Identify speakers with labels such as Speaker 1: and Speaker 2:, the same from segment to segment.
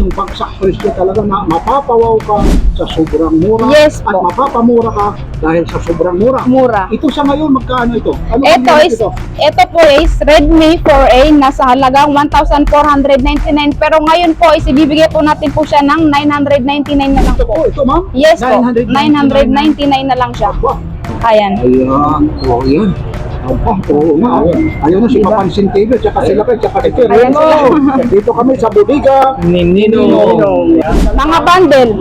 Speaker 1: yung bagsak presyo talaga na mapapawaw ka sa sobrang mura
Speaker 2: Yes
Speaker 1: at
Speaker 2: po.
Speaker 1: mapapamura ka dahil sa sobrang mura.
Speaker 2: Mura.
Speaker 1: Ito sa ngayon, magkano ito? Ano
Speaker 2: Ito is,
Speaker 1: ito?
Speaker 2: ito po is Redmi 4A nasa halagang 1,499 pero ngayon po is ibibigay po natin po siya ng 999 na lang
Speaker 1: Ito
Speaker 2: po.
Speaker 1: ito ma'am?
Speaker 2: Yes po,
Speaker 1: 999.
Speaker 2: 999 na lang siya. Ayan.
Speaker 1: Ayan, oo yan. Aba, oo nga. Ayun na si
Speaker 2: Diba?
Speaker 1: Papansin TV, tsaka sila kayo, tsaka ito.
Speaker 2: Ayan sila.
Speaker 1: Dito kami sa Bodega.
Speaker 3: Ninino.
Speaker 2: Mga bundle.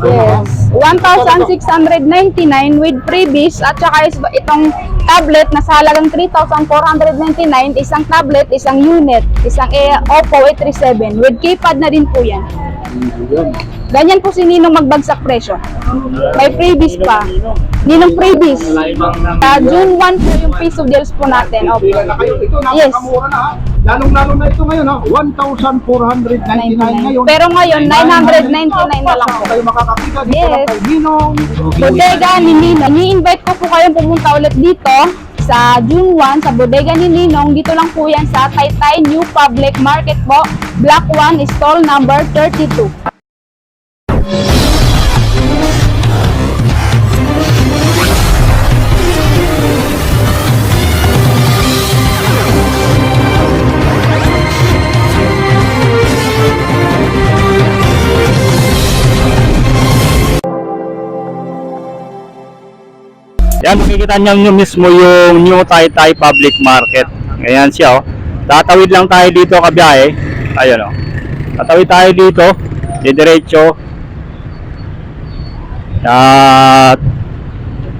Speaker 2: Yes. 1,699 with freebies at saka itong tablet na sa halagang 3,499, isang tablet, isang unit, isang eh, Oppo A37 with keypad na din po yan.
Speaker 1: Ayan.
Speaker 2: Ganyan po si Ninong magbagsak presyo. May freebies pa. Ninong freebies. Sa June 1 po yung piso deals po natin. Opo. Yes.
Speaker 1: Lalong-lalo na ito ngayon ha. 1,499 ngayon.
Speaker 2: Pero ngayon, 999 na lang po.
Speaker 1: Kayo makakakita dito
Speaker 2: Yes.
Speaker 1: kay Ginong.
Speaker 2: Bodega ni Ninong. Ni-invite ko po kayong pumunta ulit dito sa June 1 sa Bodega ni Ninong. Dito lang po yan sa Taytay New Public Market po. Block 1, stall number 32.
Speaker 3: Yan, makikita nyo mismo yung New Taytay Public Market. Ayan siya, oh. Tatawid lang tayo dito, kabiyahe. Ayun, oh. Tatawid tayo dito, diretso. At,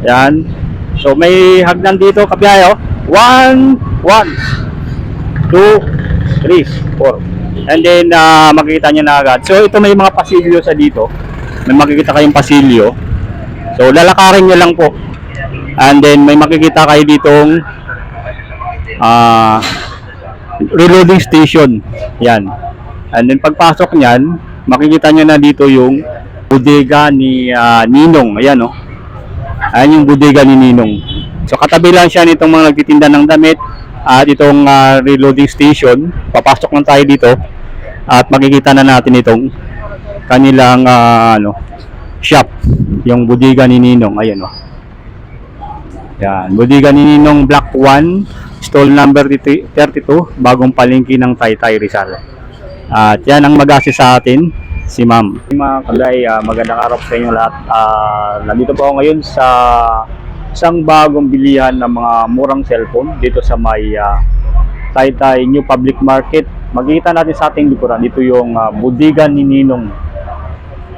Speaker 3: yan. So, may hagdan dito, kabiyahe, oh. One, one, two, three, four. And then, ah, makikita nyo na agad. So, ito may mga pasilyo sa dito. May makikita kayong pasilyo. So, lalakarin nyo lang po. And then may makikita kayo ditong ah reloading station. Yan. And then pagpasok niyan, makikita nyo na dito yung bodega ni ah, Ninong. Ayan oh. Ayan yung bodega ni Ninong. So katabi lang siya nitong mga nagtitinda ng damit at itong ah, reloading station. Papasok lang tayo dito at makikita na natin itong kanilang ah, ano shop, yung bodega ni Ninong. Ayan oh. Yan, bodega ni Ninong Black 1, stall number 32, bagong palengke ng Taytay Rizal. At yan ang mag-assist sa atin, si Ma'am. Mga kabay, ah, magandang araw sa inyo lahat. Ah, nandito po ako ngayon sa isang bagong bilihan ng mga murang cellphone dito sa may ah, Taytay New Public Market. Makikita natin sa ating likuran, dito yung ah, bodega ni Ninong.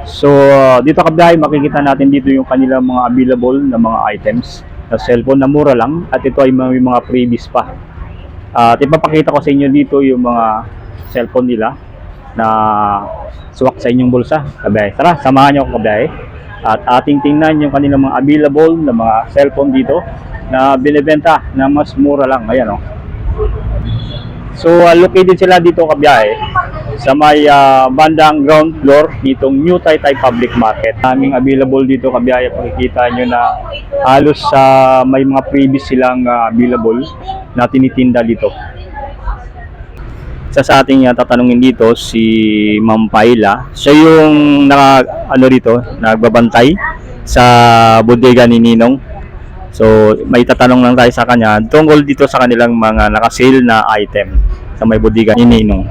Speaker 3: So, ah, dito kabay, makikita natin dito yung kanilang mga available na mga items na cellphone na mura lang at ito ay may mga freebies pa. At ipapakita ko sa inyo dito yung mga cellphone nila na suwak sa inyong bulsa. Kabay, tara, samahan niyo ako kabay. At ating tingnan yung kanilang mga available na mga cellphone dito na binibenta na mas mura lang. Ayan oh. So, uh, located sila dito kabiyahe sa may ah, bandang ground floor nitong New Taytay Public Market. Aming available dito kabiyahe, pakikita nyo na halos sa may mga previous silang ah, available na tinitinda dito. Isa sa ating ah, tatanungin dito si Ma'am Paila. Siya yung naka, ano dito, nagbabantay sa bodega ni Ninong. So, may tatanong lang tayo sa kanya tungkol dito sa kanilang mga naka-sale na item sa may bodega ni Ninong.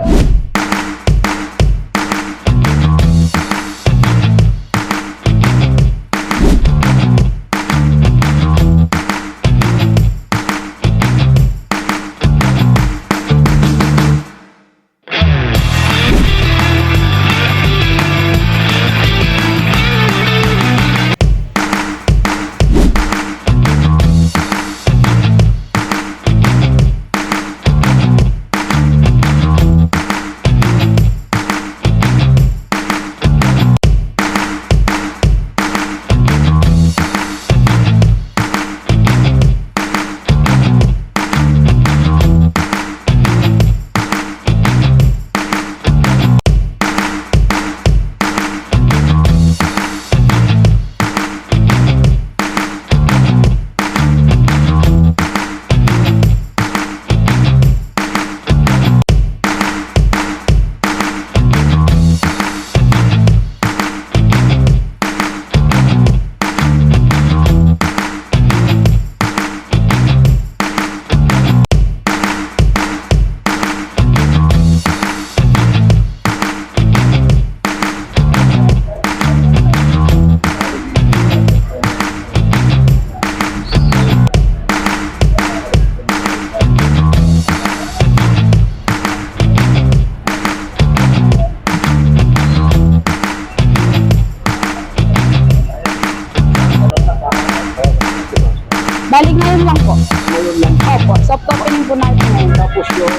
Speaker 2: Bali ngayon lang po.
Speaker 1: Ngayon lang?
Speaker 2: Opo, soft po natin ngayon.
Speaker 1: Tapos yung...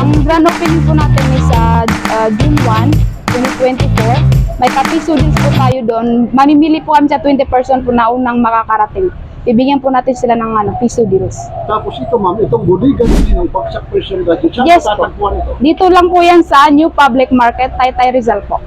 Speaker 1: Ang grand
Speaker 2: opening po natin is uh, uh, June 1, 2024. May copy students po tayo doon. Mamimili po kami sa 20 person po na unang makakarating. Bibigyan po natin sila ng ano, piso deals.
Speaker 1: Tapos ito ma'am, itong buligan ninyo, pagsak presyon gadget, saan
Speaker 2: yes,
Speaker 1: matatagpuan ito?
Speaker 2: Dito lang po yan sa New Public Market, Taytay Rizal po.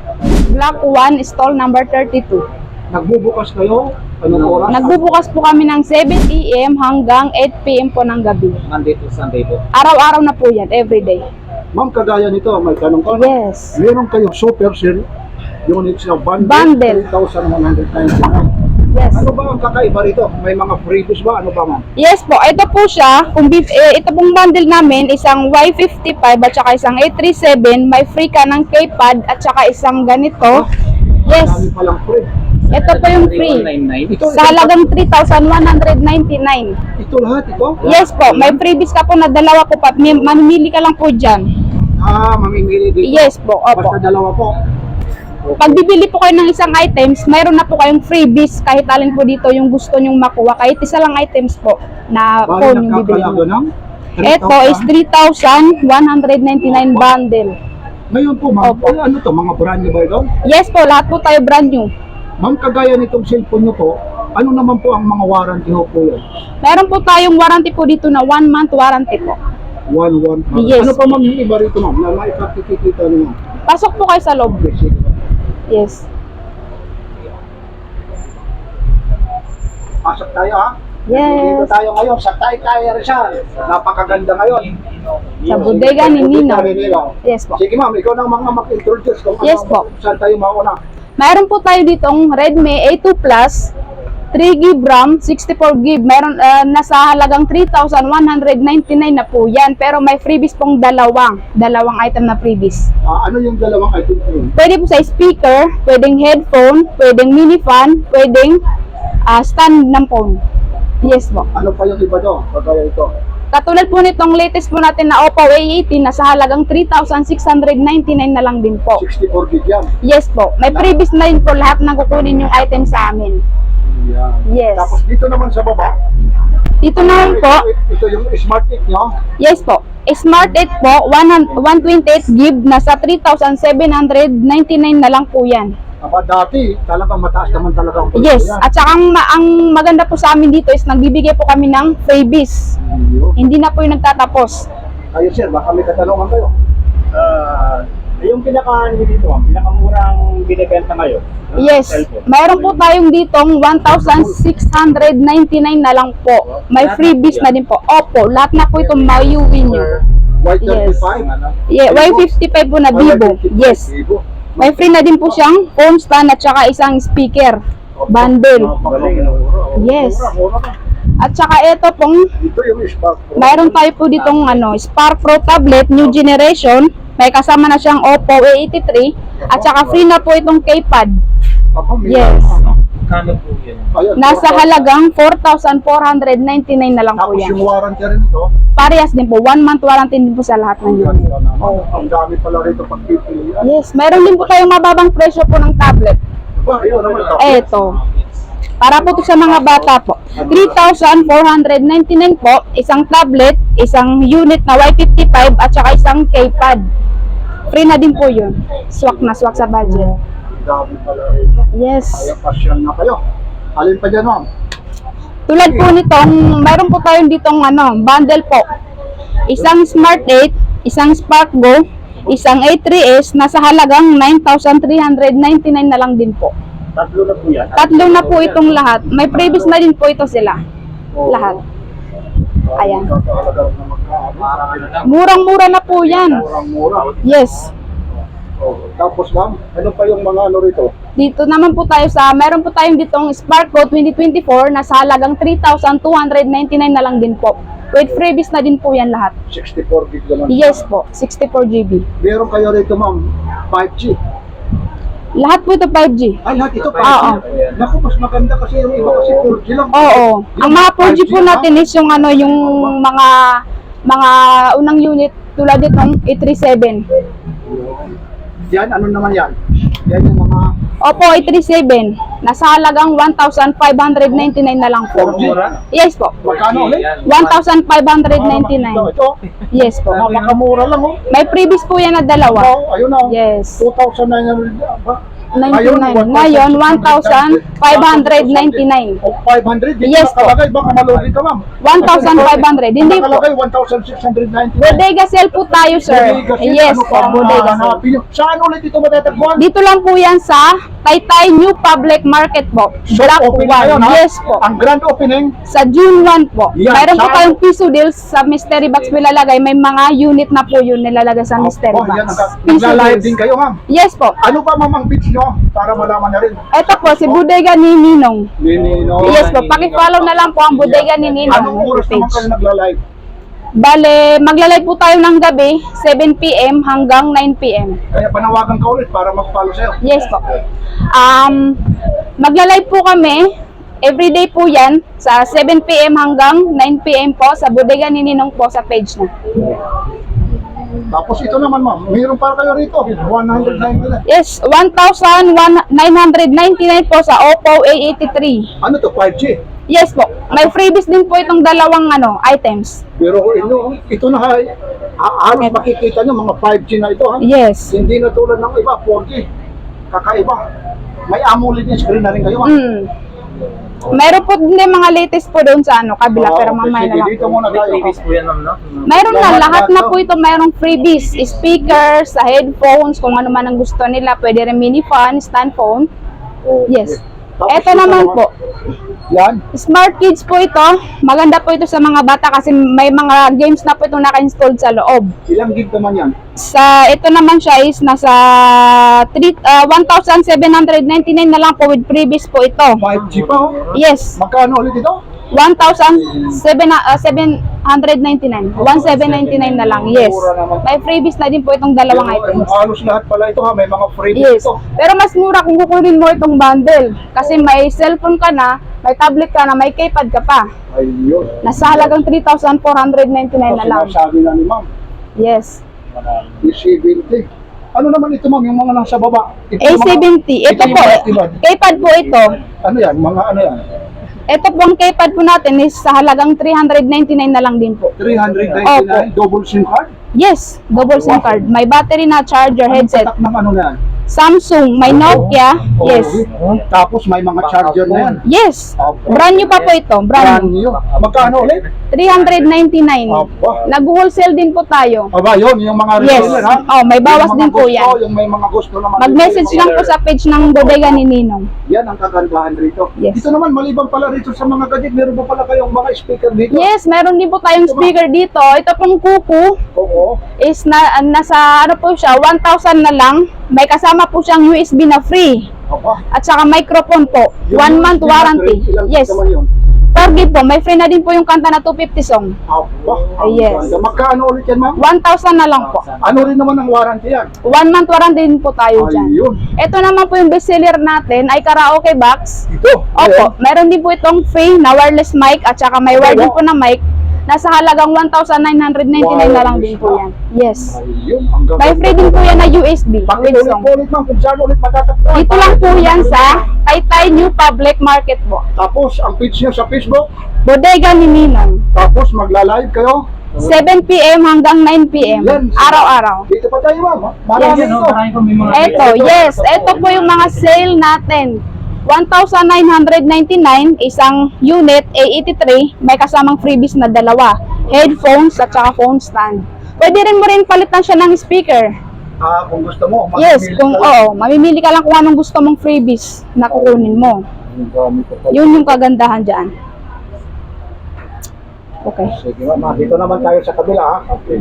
Speaker 2: Block 1, stall number 32.
Speaker 1: Nagbubukas kayo? Anong oras?
Speaker 2: Nagbubukas po kami ng 7 a.m. hanggang 8 p.m. po ng gabi.
Speaker 4: Monday to Sunday po.
Speaker 2: Araw-araw na po yan, everyday.
Speaker 1: Ma'am, kagaya nito, may tanong ko.
Speaker 2: Yes.
Speaker 1: Meron kayong super sale units na bundle,
Speaker 2: Bundle.
Speaker 1: 3,199.
Speaker 2: Yes.
Speaker 1: Ano ba ang kakaiba rito? May mga freebies ba? Ano ba ma'am?
Speaker 2: Yes po, ito po siya. Kung bif- eh, ito pong bundle namin, isang Y55 at saka isang A37, may free ka ng K-pad at saka isang ganito. Yes,
Speaker 1: Dami palang free.
Speaker 2: Ito po yung free.
Speaker 4: 3199.
Speaker 1: Ito,
Speaker 2: Sa halagang 3,199.
Speaker 1: ito lahat ito?
Speaker 2: Yes po, may freebies ka po na dalawa po pa. Mamimili ka lang po dyan.
Speaker 1: Ah, mamimili dito.
Speaker 2: Yes po, opo.
Speaker 1: Basta dalawa po.
Speaker 2: Pag bibili po kayo ng isang items, mayroon na po kayong freebies kahit alin po dito yung gusto nyong makuha. Kahit isa lang items po na
Speaker 1: Bali
Speaker 2: phone yung bibili
Speaker 1: ng
Speaker 2: Ito is 3,199 bundle.
Speaker 1: Ngayon po ma'am, ano to, mga brand new ba ito?
Speaker 2: Yes po, lahat po tayo brand new.
Speaker 1: Ma'am, kagaya nitong cellphone nyo po, ano naman po ang mga warranty ho po yun?
Speaker 2: Meron po tayong warranty po dito na 1 month warranty po.
Speaker 1: One, one.
Speaker 2: Yes.
Speaker 1: Ano pa ma'am yung iba rito ma'am, na maipakikita nyo?
Speaker 2: Pasok po kayo sa loob.
Speaker 1: Okay, sige.
Speaker 2: Yes.
Speaker 1: Pasok tayo ha.
Speaker 2: Yes.
Speaker 1: Dito tayo ngayon sa Taytay Rizal. Napakaganda ngayon.
Speaker 2: Sa bodega ni Nino.
Speaker 1: ni Nino.
Speaker 2: Yes po.
Speaker 1: Sige ma'am, ikaw na ang mga mag-introduce kung
Speaker 2: Yes
Speaker 1: ano,
Speaker 2: po.
Speaker 1: saan tayo mauna.
Speaker 2: Meron po tayo ditong Redmi A2 Plus, 3 GB RAM, 64 GB. Meron ah, nasa halagang 3,199 na po yan. Pero may freebies pong dalawang, dalawang item na freebies.
Speaker 1: Ah, ano yung dalawang item po yun?
Speaker 2: Pwede po sa speaker, pwedeng headphone, pwedeng mini fan, pwedeng ah, stand ng phone. Yes po.
Speaker 1: Ano pa yung iba doon? Kagaya ito.
Speaker 2: Katulad po nitong latest po natin na Oppo A18 na sa halagang 3,699 na lang din po.
Speaker 1: 64 gig yan.
Speaker 2: Yes po. May freebies na rin po lahat ng kukunin yung item sa amin.
Speaker 1: Yan.
Speaker 2: Yes.
Speaker 1: Tapos dito naman sa baba,
Speaker 2: Dito naman po,
Speaker 1: ito, ito yung smart kit nyo.
Speaker 2: yes po. Smart 8 po, 100 128 GB na sa 3,799 na lang po yan.
Speaker 1: Aba dati, talagang mataas naman talaga ang presyo
Speaker 2: Yes.
Speaker 1: yan.
Speaker 2: At saka ang, ma- ang maganda po sa amin dito is nagbibigay po kami ng freebies.
Speaker 1: Ayun.
Speaker 2: Hindi na po yung nagtatapos.
Speaker 1: Ayun sir, baka may katanungan kayo.
Speaker 3: Ah, yung pinaka ano dito, ang pinakamurang binibenta ngayon. na
Speaker 2: Yes.
Speaker 3: cellphone.
Speaker 2: Mayroon po tayong ditong 1,699 na lang po. May freebies na din po. Opo, lahat na po ito maiuwi nyo.
Speaker 1: Y35.
Speaker 2: Yeah, Y55 po na Vivo. Yes.
Speaker 1: Vivo.
Speaker 2: May free na din po siyang phone stand at saka isang speaker. Bundle. Yes. At saka ito pong, mayroon tayo po ditong ano, Spark Pro tablet, new generation. May kasama na siyang Oppo A83. At saka free na po itong K-pad. Yes.
Speaker 4: Kano po yun?
Speaker 1: Ayun,
Speaker 2: Nasa
Speaker 1: mura.
Speaker 2: halagang 4,499 na lang po
Speaker 1: Tapos
Speaker 2: yan.
Speaker 1: yung warranty rin ito.
Speaker 2: Parehas din po. One month warranty din po sa lahat ng unit.
Speaker 1: Ganda naman. Ang dami pala rito pagpipilian.
Speaker 2: Yes, mayroon din po tayong mababang presyo po ng tablet.
Speaker 1: Ba, ayun naman.
Speaker 2: Eto. Para po to sa mga bata po. 3,499 po, isang tablet, isang unit na Y55 at saka isang K-pad. Free na din po yun. Swak na swak sa budget.
Speaker 1: Dami pala rito.
Speaker 2: Yes.
Speaker 1: Kaya pasyon na kayo. Alin pa dyan, ma'am?
Speaker 2: Tulad po nitong, mayroon po tayong ditong ano, bundle po. Isang Smart 8, isang Spark Go, isang A3s, nasa halagang 9,399 na lang din po.
Speaker 3: Tatlo na po yan.
Speaker 2: Tatlo na po itong lahat. May previous na din po ito sila. Lahat. Ayan. Murang-mura na po yan.
Speaker 1: Murang-mura.
Speaker 2: Yes.
Speaker 1: Oh, tapos ma'am, ano pa yung mga ano rito?
Speaker 2: Dito naman po tayo sa, meron po tayong ditong Spark Go 2024 na sa halagang 3,299 na lang din po. With freebies na din po yan lahat.
Speaker 1: 64 gig naman.
Speaker 2: Yes po, 64 GB.
Speaker 1: Meron kayo rito ma'am, 5G.
Speaker 2: Lahat po ito 5G.
Speaker 1: Ay, lahat ito 5G.
Speaker 2: Oo.
Speaker 1: Naku, mas maganda kasi yung iba kasi 4G lang.
Speaker 2: Oo. Ang mga 4G po
Speaker 1: ha?
Speaker 2: natin is yung ano, yung mga mga unang unit tulad itong A37.
Speaker 1: Yan, ano naman yan? Yan yung mga
Speaker 2: Oppo A37, nasa halagang 1,599 na lang po.
Speaker 1: 4G.
Speaker 2: Yes po.
Speaker 1: Magkano ulit?
Speaker 4: Yan.
Speaker 2: 1,599.
Speaker 1: Ito,
Speaker 2: Yes po.
Speaker 1: napakamura lang oh.
Speaker 2: May previous po yan na dalawa.
Speaker 1: Oh, ayun na.
Speaker 2: Yes.
Speaker 1: 2,900 ba?
Speaker 2: 99. Ngayon, 1,599.
Speaker 1: O 500? Hindi
Speaker 2: Yes po.
Speaker 1: nakalagay. Baka malugi ka ma'am.
Speaker 2: 1,500. Hindi po.
Speaker 1: Nakalagay 1,699.
Speaker 2: Bodega sale po tayo, sir.
Speaker 1: Bodega sale,
Speaker 2: Yes
Speaker 1: ano
Speaker 2: po,
Speaker 1: pa ang
Speaker 2: bodega sale.
Speaker 1: nyo? Saan ulit ito matatagpuan?
Speaker 2: Dito lang po yan sa Taytay New Public Market po.
Speaker 1: So,
Speaker 2: Block
Speaker 1: opening
Speaker 2: 1.
Speaker 1: ngayon, ha?
Speaker 2: Yes po.
Speaker 1: Ang grand opening,
Speaker 2: Sa June 1 po.
Speaker 1: Yan,
Speaker 2: Mayroon po
Speaker 1: sa-
Speaker 2: kayong piso deals sa mystery box nilalagay. May mga unit na po yun nilalagay sa mystery box.
Speaker 1: ang-
Speaker 2: Piso
Speaker 1: Magla-live
Speaker 2: deals.
Speaker 1: din kayo ma'am.
Speaker 2: Yes po.
Speaker 1: Ano ba mamang pitch nyo? Para malaman na rin.
Speaker 2: Ito po, si Bodega ni Ninong.
Speaker 1: Ninino.
Speaker 2: Yes po, pakifollow na lang po ang Bodega ni Ninong.
Speaker 1: Anong oras naman
Speaker 2: page.
Speaker 1: kayo nagla-live?
Speaker 2: Bale, magla-live po tayo ng gabi, 7pm hanggang 9pm.
Speaker 1: Kaya panawagan ka ulit para mag-follow sa'yo.
Speaker 2: Yes po. Um, magla-live po kami, everyday po yan, sa 7pm hanggang 9pm po, sa Bodega ni Ninong po sa page na.
Speaker 1: Tapos ito naman ma'am, mayroon para kayo rito. 199.
Speaker 2: Yes, 1,999 po sa Oppo A83.
Speaker 1: Ano to? 5G?
Speaker 2: Yes po. May freebies din po itong dalawang ano items.
Speaker 1: Pero ito, ito na ha, ha- halos makikita nyo mga 5G na ito ha.
Speaker 2: Yes.
Speaker 1: Hindi na tulad ng iba, 4G. Kakaiba. May AMOLED screen na rin kayo ha.
Speaker 2: Mm. Meron po din mga latest po doon sa ano, kabila,
Speaker 1: Oo,
Speaker 2: pero mamaya na lang
Speaker 1: dito muna tayo.
Speaker 4: previous po yan, ma'am, no?
Speaker 2: Mayroon na,
Speaker 1: Lahat-
Speaker 2: na po ito, mayroong freebies, speakers, headphones, kung ano man ang gusto nila, pwede rin mini fan, stand phone. Yes. Ito naman po,
Speaker 1: Yan.
Speaker 2: Smart Kids po ito. Maganda po ito sa mga bata kasi may mga games na po itong naka-installed sa loob.
Speaker 1: Ilang gig naman yan?
Speaker 2: Sa ito naman siya is nasa 3, ah, 1,799 na lang po with previous po ito.
Speaker 1: 5G pa oh.
Speaker 2: Yes,
Speaker 1: Magkano ulit ito?
Speaker 2: 1,799. 1,799 na lang. Yes. May freebies na din po itong dalawang
Speaker 1: Pero,
Speaker 2: items.
Speaker 1: Halos lahat pala ito ha, may mga free
Speaker 2: Yes.
Speaker 1: ito.
Speaker 2: Pero mas mura kung kukunin mo itong bundle. Kasi may cellphone ka na, may tablet ka na, may keypad ka pa.
Speaker 1: Ayun.
Speaker 2: Nasa halagang 3,499 na lang.
Speaker 1: nasabi na ni ma'am,
Speaker 2: Yes.
Speaker 1: E70. Ano naman ito ma'am, yung mga nasa baba? Ito yung mga-
Speaker 2: A70. Ito
Speaker 1: yung
Speaker 2: po, keypad po ito.
Speaker 1: Ano yan? Mga ano yan?
Speaker 2: Ito po ang keypad po natin is sa halagang 399 na lang din po.
Speaker 1: 399 double SIM card?
Speaker 2: Yes, double SIM card. May battery na charger,
Speaker 1: Anong
Speaker 2: headset.
Speaker 1: tatak ng ano na yan?
Speaker 2: Samsung, may Nokia.
Speaker 1: Oh,
Speaker 2: Yes.
Speaker 1: Tapos may mga charger na yan.
Speaker 2: Yes.
Speaker 1: Opo.
Speaker 2: Brand new pa po ito. Brand
Speaker 1: Brand
Speaker 2: new.
Speaker 1: Magkano ulit?
Speaker 2: 399.
Speaker 1: Aba.
Speaker 2: Nag-wholesale din po tayo.
Speaker 1: Aba, yun, yung mga
Speaker 2: Yes.
Speaker 1: retailer ha?
Speaker 2: Oh, may bawas din po
Speaker 1: gusto,
Speaker 2: yan.
Speaker 1: Yung may mga gusto naman.
Speaker 2: Mag-message lang po sa page ng bodega ni Ninong.
Speaker 1: Yan ang kagandahan rito.
Speaker 2: Yes.
Speaker 1: Dito naman, maliban pala rito sa mga gadget, meron pa pala kayong mga speaker dito?
Speaker 2: Yes, meron din po tayong speaker dito. Ito pong kuku
Speaker 1: Oo.
Speaker 2: is na nasa ano po siya, 1,000 na lang. May kasama po siyang USB na free.
Speaker 1: Aba.
Speaker 2: At saka microphone po.
Speaker 1: Yung
Speaker 2: One month warranty. Yes.
Speaker 1: naman yun?
Speaker 2: Forgive po, may free na din po yung kanta na 250 song.
Speaker 1: Aba. ang
Speaker 2: Yes.
Speaker 1: ganda. Magkano ulit yan, ma'am?
Speaker 2: 1,000 na lang po.
Speaker 1: Ano rin naman ang warranty yan?
Speaker 2: One month warranty din po tayo dyan.
Speaker 1: Ayun.
Speaker 2: Ito naman po yung bestseller natin ay karaoke box.
Speaker 1: Ito.
Speaker 2: Opo, meron din po itong free na wireless mic at saka may wire din po na mic. Nasa halagang 1,999 na lang din po yan. Yes.
Speaker 1: Ayun.
Speaker 2: May free din po yan na USB
Speaker 1: Pakiulit po ulit, ma'am, kung saan ulit matatagpuan.
Speaker 2: Dito lang po yan sa Taytay New Public Market po.
Speaker 1: Tapos, ang page niyo sa Facebook.
Speaker 2: Bodega ni Ninong.
Speaker 1: Tapos, magla-live kayo.
Speaker 2: 7pm hanggang 9pm.
Speaker 1: Yan.
Speaker 2: Araw-araw.
Speaker 1: Dito pa tayo, ma'am.
Speaker 2: Yes.
Speaker 4: No?
Speaker 1: ito.
Speaker 2: Yes. Ito po yung mga sale natin. 1,999 isang unit A83 may kasamang freebies na dalawa. Headphones at saka phone stand. Pwede rin mo rin palitan siya ng speaker.
Speaker 1: Ah, kung gusto mo.
Speaker 2: Yes,
Speaker 1: mamimili
Speaker 2: kung
Speaker 1: ka lang.
Speaker 2: oo, mamimili ka lang kung anong gusto mong freebies na kukunin mo. Yun yung kagandahan dyan. Okay.
Speaker 1: Sige, ma'am. Dito naman tayo sa kabila, ha? Okay.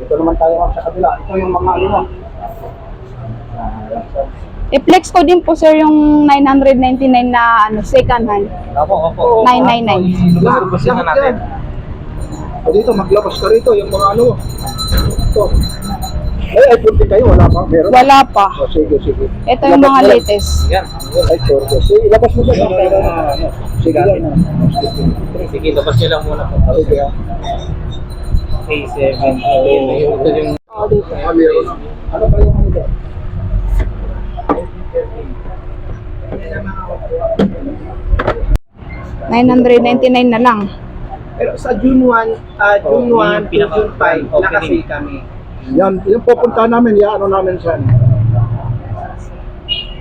Speaker 1: Dito naman tayo sa kabila. Ito yung mga ano mo.
Speaker 2: I-flex ko din po sir yung 999 na ano, second hand.
Speaker 4: Opo, opo.
Speaker 2: 999.
Speaker 4: Lubusin na natin.
Speaker 1: O dito, maglabas ka rito, yung mga ano. Ito. Ay, iPhone din kayo, wala pa. Meron.
Speaker 2: Wala pa.
Speaker 1: O, sige, sige.
Speaker 2: Ito yung mga latest.
Speaker 4: Yan.
Speaker 1: Ay, sorry. Sige, ilabas mo dyan. Sige, yan.
Speaker 4: Sige, labas nyo lang muna po.
Speaker 1: Sige, ha?
Speaker 4: A7. Ito yung...
Speaker 2: Oo, dito.
Speaker 1: Ah, meron. Ano pa yung ano dyan?
Speaker 2: 999 na lang.
Speaker 1: Pero sa June 1, uh, ah, June 1 to June 5, nakasay kami. Yan, yung pupunta namin, ya, ano namin saan.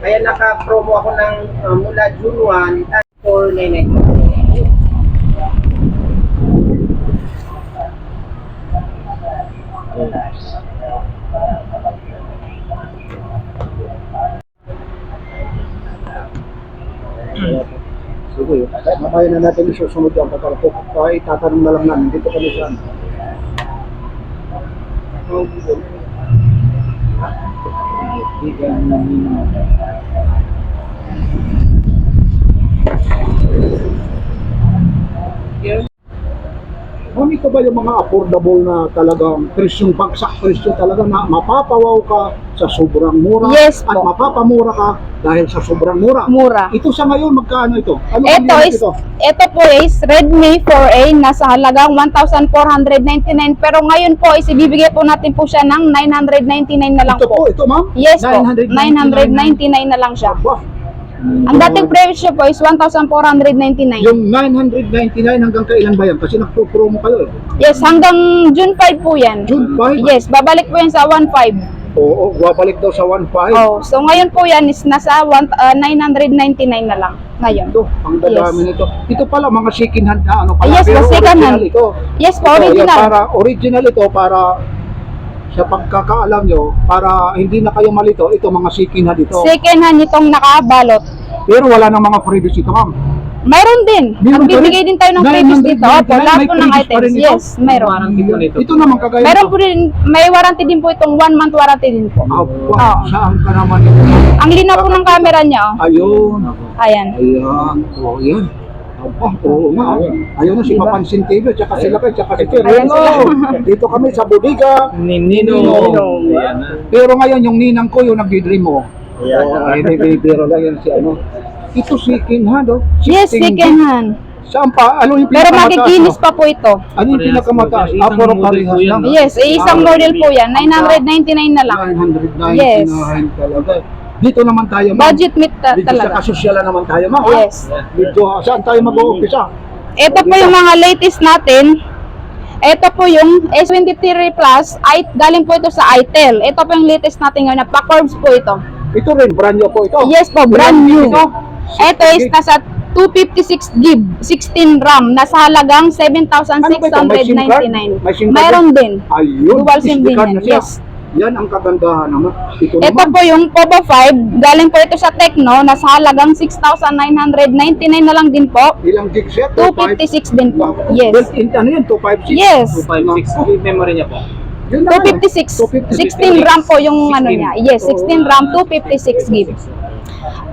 Speaker 1: Kaya naka-promo ako ng uh, mula June 1 at 499. Dollars. Sige, kahit mamaya na natin isusunod yan. Para po, kahit tatanong na lang namin, dito kami saan. Ma'am, ito ba yung mga affordable na talagang presyong bagsak presyo talaga na mapapawaw ka sa sobrang mura
Speaker 2: Yes
Speaker 1: at
Speaker 2: po.
Speaker 1: mapapamura ka dahil sa sobrang mura.
Speaker 2: Mura.
Speaker 1: Ito sa ngayon, magkano ito? Ano
Speaker 2: Ito is,
Speaker 1: ito?
Speaker 2: ito po is Redmi 4A nasa halagang 1,499 pero ngayon po is ibibigay po natin po siya ng 999 na lang
Speaker 1: Ito po,
Speaker 2: po.
Speaker 1: ito ma'am?
Speaker 2: Yes po, 999 na lang siya.
Speaker 1: Aba.
Speaker 2: Ang dating presyo po is 1,499.
Speaker 1: Yung 999 hanggang kailan ba yan? Kasi nagpo-promo kayo eh.
Speaker 2: Yes, hanggang June 5 po yan.
Speaker 1: June 5?
Speaker 2: Yes, babalik po yan sa 1.5.
Speaker 1: Oo, babalik daw sa 1.5.
Speaker 2: Oh, so ngayon po yan is nasa one, uh, 999 na lang ngayon.
Speaker 1: Ito, ang dadami nito. Ito pala, mga second hand na ano pala.
Speaker 2: Yes,
Speaker 1: pero
Speaker 2: the second
Speaker 1: original
Speaker 2: hand.
Speaker 1: ito.
Speaker 2: Yes po,
Speaker 1: Ito, yan,
Speaker 2: original.
Speaker 1: para, original ito para sa pagkakaalam nyo, para hindi na kayo malito, ito mga second hand ito.
Speaker 2: Second hand itong nakabalot.
Speaker 1: pero wala nang mga freebies ito, ma'am.
Speaker 2: Mayroon din.
Speaker 1: Meron
Speaker 2: Nagbibigay din tayo ng
Speaker 1: 999,
Speaker 2: freebies dito. Opo, lahat po ng items. Yes, mayroon.
Speaker 4: Warranty po nito.
Speaker 1: Ito naman kagaya
Speaker 2: Meron po din, may warranty din po itong one month warranty din po.
Speaker 1: Aba,
Speaker 2: Oo.
Speaker 1: saan ka naman ito?
Speaker 2: Ang linaw po ng camera niya, oh.
Speaker 1: Ayun.
Speaker 2: Ayan.
Speaker 1: Ayan. Oo, yan. Aba, oo nga. Ayun na si Papansin TV, tsaka sila kayo, tsaka si Ken.
Speaker 2: Ayan.
Speaker 1: Dito kami sa bodega.
Speaker 4: Ninino.
Speaker 1: Ninong.
Speaker 4: Ayan.
Speaker 1: Pero ngayon, yung ninang ko, yung nagdi-dream mo.
Speaker 4: Ayan.
Speaker 1: Oo, ay, bibiro lang yan si ano. Ito second hand, oh.
Speaker 2: Yes,
Speaker 1: 16
Speaker 2: second hand.
Speaker 1: Saan pa? Ano yung
Speaker 2: Pero
Speaker 1: pinakamataas?
Speaker 2: makikinis
Speaker 1: no?
Speaker 2: pa po ito.
Speaker 1: Ano yung pinakamataas? Ah,
Speaker 4: model
Speaker 1: parehas lang.
Speaker 2: Yes, eh, isang
Speaker 1: Ah,
Speaker 2: model po yan. 999 na lang.
Speaker 1: 999
Speaker 2: Yes.
Speaker 1: talaga. Dito naman tayo, ma'am.
Speaker 2: Budget meet ta-
Speaker 1: Dito sa
Speaker 2: talaga.
Speaker 1: kasosyalan naman tayo, ma'am.
Speaker 2: Yes.
Speaker 1: Dito, saan tayo mag-uumpisa?
Speaker 2: Ito po yung mga latest natin. Ito po yung S23 Plus. I, galing po ito sa ITEL. Ito po yung latest natin ngayon. Napaka-curves po ito.
Speaker 1: Ito rin, brand new po ito.
Speaker 2: Yes po, brand new.
Speaker 1: Ito,
Speaker 2: Ito is nasa 256 gig, 16 RAM, nasa halagang
Speaker 1: Ano ba ito? May SIM card?
Speaker 2: 7,699.
Speaker 1: May SIM card
Speaker 2: Mayroon din.
Speaker 1: Ayun,
Speaker 2: Dual SIM
Speaker 1: SD
Speaker 2: din
Speaker 1: card
Speaker 2: yan,
Speaker 1: na siya.
Speaker 2: yes.
Speaker 1: Yan ang kagandahan naman. Ito,
Speaker 2: Ito
Speaker 1: naman.
Speaker 2: po yung Povo 5, galing po ito sa Tecno, nasa halagang 6,999 na lang din po.
Speaker 1: Ilang gig set?
Speaker 2: 256 din po. Yes.
Speaker 1: Built-in, ano yun? 256?
Speaker 2: Yes.
Speaker 4: 256 gig memory niya po.
Speaker 1: Yun na nga.
Speaker 2: 256.
Speaker 1: 256.
Speaker 2: 16 RAM po yung ano
Speaker 4: 16.
Speaker 2: niya. Yes, 16 RAM, 256 gig.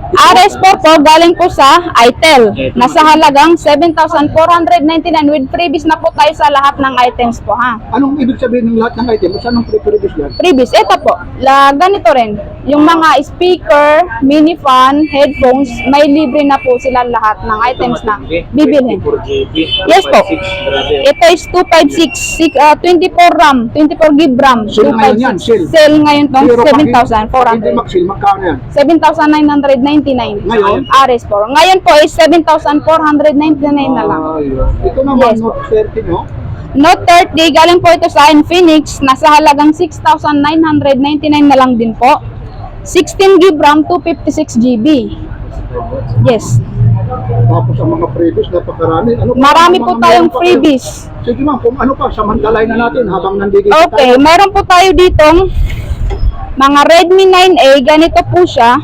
Speaker 2: RS4 po galing po sa ITEL. Nasa halagang 7,499 with freebies na po tayo sa lahat ng items po ha.
Speaker 1: Anong ibig sabihin ng lahat ng item? Saan ang pre-previous yan?
Speaker 2: Freebies, ito po. La, ganito rin. Yung mga speaker, mini fan, headphones, may libre na po sila lahat ng items na bibilhin.
Speaker 4: 24 GB.
Speaker 2: Yes po.
Speaker 4: 256, brother.
Speaker 2: Ito is 256, six- ah, 24 RAM, 24 gig RAM,
Speaker 1: Sale ngayon yan,
Speaker 2: 256.
Speaker 1: sale.
Speaker 2: Sale ngayon to,
Speaker 1: Pero pag hindi
Speaker 2: 7,400.
Speaker 1: mag-sale, magkano yan?
Speaker 2: 7,999.
Speaker 1: Ngayon?
Speaker 2: Ares po. Ngayon po is 7,499 na lang.
Speaker 1: Ito naman,
Speaker 2: Yes.
Speaker 1: Note 30, no?
Speaker 2: Note 30, galing po ito sa Infinix, nasa halagang 6,999 na lang din po. 16 GB RAM, 256 GB. Yes.
Speaker 1: Tapos ang mga freebies, napakarami. Ano pa
Speaker 2: Marami po tayong
Speaker 1: meron pa
Speaker 2: freebies.
Speaker 1: Sige ma'am, kung ano pa, samantalay na natin habang nandito
Speaker 2: Okay,
Speaker 1: tayo.
Speaker 2: meron po tayo ditong mga Redmi 9A, ganito po siya.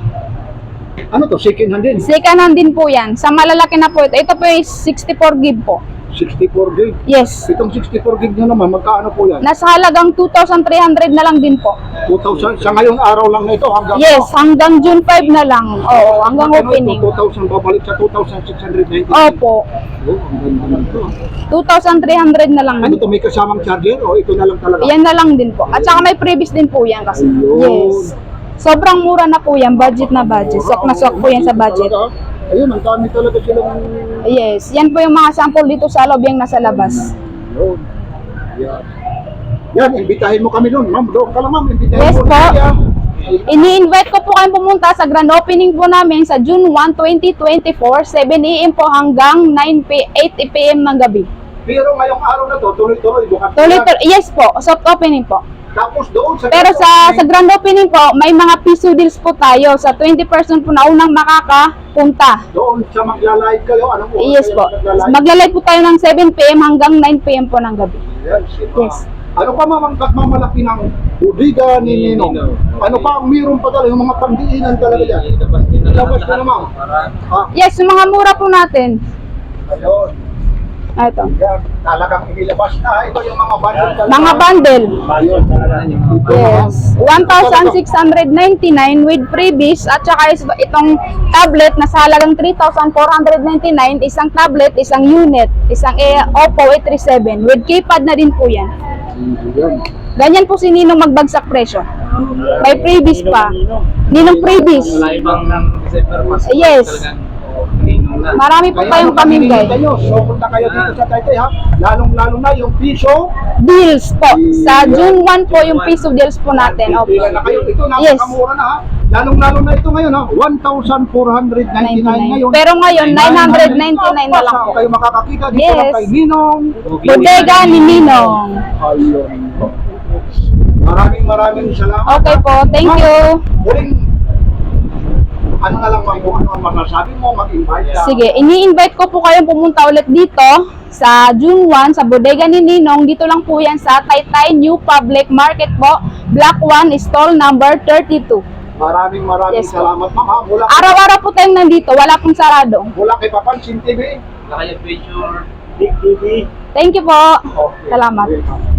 Speaker 1: Ano to, second hand din?
Speaker 2: Second hand din po yan. Sa malalaki na po ito. Ito po is 64 GB po.
Speaker 1: 64 gig.
Speaker 2: Yes.
Speaker 1: Itong 64 gig nyo naman, magkaano po yan?
Speaker 2: Nasa halagang 2,300 na lang din po.
Speaker 1: 2,000, sa ngayong araw lang na ito hanggang
Speaker 2: Yes, hanggang June 5 na lang. Oo, hanggang
Speaker 1: Ano ito,
Speaker 2: opening.
Speaker 1: 2,000 babalik sa 2,690.
Speaker 2: Opo,
Speaker 1: Oh, ang ganda na ito.
Speaker 2: 2,300 na lang.
Speaker 1: Ano to, may kasamang charger o ito na lang talaga?
Speaker 2: Yan na lang din po. At saka may previous din po yan kasi.
Speaker 1: Ayun.
Speaker 2: Yes. Sobrang mura na po yan, budget na budget. Sok na sok po yan sa budget.
Speaker 1: Talaga. Ayun, ang dami talaga silang...
Speaker 2: Yes, yan po yung mga sample dito sa loob yung nasa labas.
Speaker 1: Yun. Yan. Yan, imbitahin mo kami doon. Ma'am, doon ka lang ma'am. Imbitahin
Speaker 2: Yes
Speaker 1: mo.
Speaker 2: po.
Speaker 1: Kaya,
Speaker 2: Ini-invite ko po kayong pumunta sa grand opening po namin sa June 1, 2024, 7 a.m. po hanggang 9 p 8 p.m. ng gabi.
Speaker 1: Pero ngayong araw na to, tuloy-tuloy. bukas
Speaker 2: Tuloy, tuloy, yes po, soft opening po.
Speaker 1: Tapos doon sa...
Speaker 2: Pero sa sa grand opening po, may mga piso deals po tayo. Sa 20% po na unang makakapunta.
Speaker 1: Doon sa magla-live kayo, anong oras
Speaker 2: Yes po.
Speaker 1: magla-live?
Speaker 2: Magla-live po tayo ng 7 p.m. hanggang 9 p.m. po ng gabi.
Speaker 1: Yes.
Speaker 2: Yes.
Speaker 1: Ano pa mamangkat mamalaki ng budiga ni
Speaker 4: Ni
Speaker 1: Ninong? Ano pa ang mayroon pa talaga, yung mga pangdiinan talaga?
Speaker 4: Ilabas din na
Speaker 1: naman. Ah,
Speaker 2: Yes, yung mga mura po natin.
Speaker 1: ayun.
Speaker 2: Ito.
Speaker 1: Yan, talagang inilabas na. Ito yung mga bundle talaga.
Speaker 2: Mga bundle.
Speaker 1: Talaga.
Speaker 2: Yes. 1,699 with freebies at saka itong tablet na sa halagang 3,499, isang tablet, isang unit, isang eh, Oppo A37 with keypad na din po yan.
Speaker 1: Yan.
Speaker 2: Ganyan po si Ninong magbagsak presyo. May freebies pa. Ninong freebies. Yes. Marami po tayong pamimigay.
Speaker 1: nyo? So, punta kayo dito sa Taytay ha. Lalong-lalo na yung piso.
Speaker 2: Deals po. Sa June 1 po yung piso deals po natin. Oppo.
Speaker 1: Pila na kayo. Ito,
Speaker 2: Yes.
Speaker 1: napakamura na ha. Lalong-lalo na ito ngayon ha. 1,499 ngayon.
Speaker 2: Pero ngayon, 999 na lang po.
Speaker 1: Kayo makakakita dito
Speaker 2: Yes.
Speaker 1: lang kay Ninong.
Speaker 2: Bodega ni Ninong.
Speaker 1: Ayun. Maraming maraming salamat.
Speaker 2: Okay po, thank you.
Speaker 1: Huling, ano na lang ma'am, kung ano ang masasabi mo, mag-invite ka.
Speaker 2: Sige, ini-invite ko po kayong pumunta ulit dito sa June 1 sa bodega ni Ninong. Dito lang po yan sa Taytay New Public Market po. Block 1, stall number 32.
Speaker 1: Maraming maraming
Speaker 2: Yes po.
Speaker 1: salamat ma'am ha. Mula,
Speaker 2: Araw-araw po tayong nandito, wala pong sarado.
Speaker 1: mula kay Papansin TV.
Speaker 4: Wala kayo picture.
Speaker 3: Big TV.
Speaker 2: Thank you po.
Speaker 1: Okay.
Speaker 2: Salamat.
Speaker 1: Okay.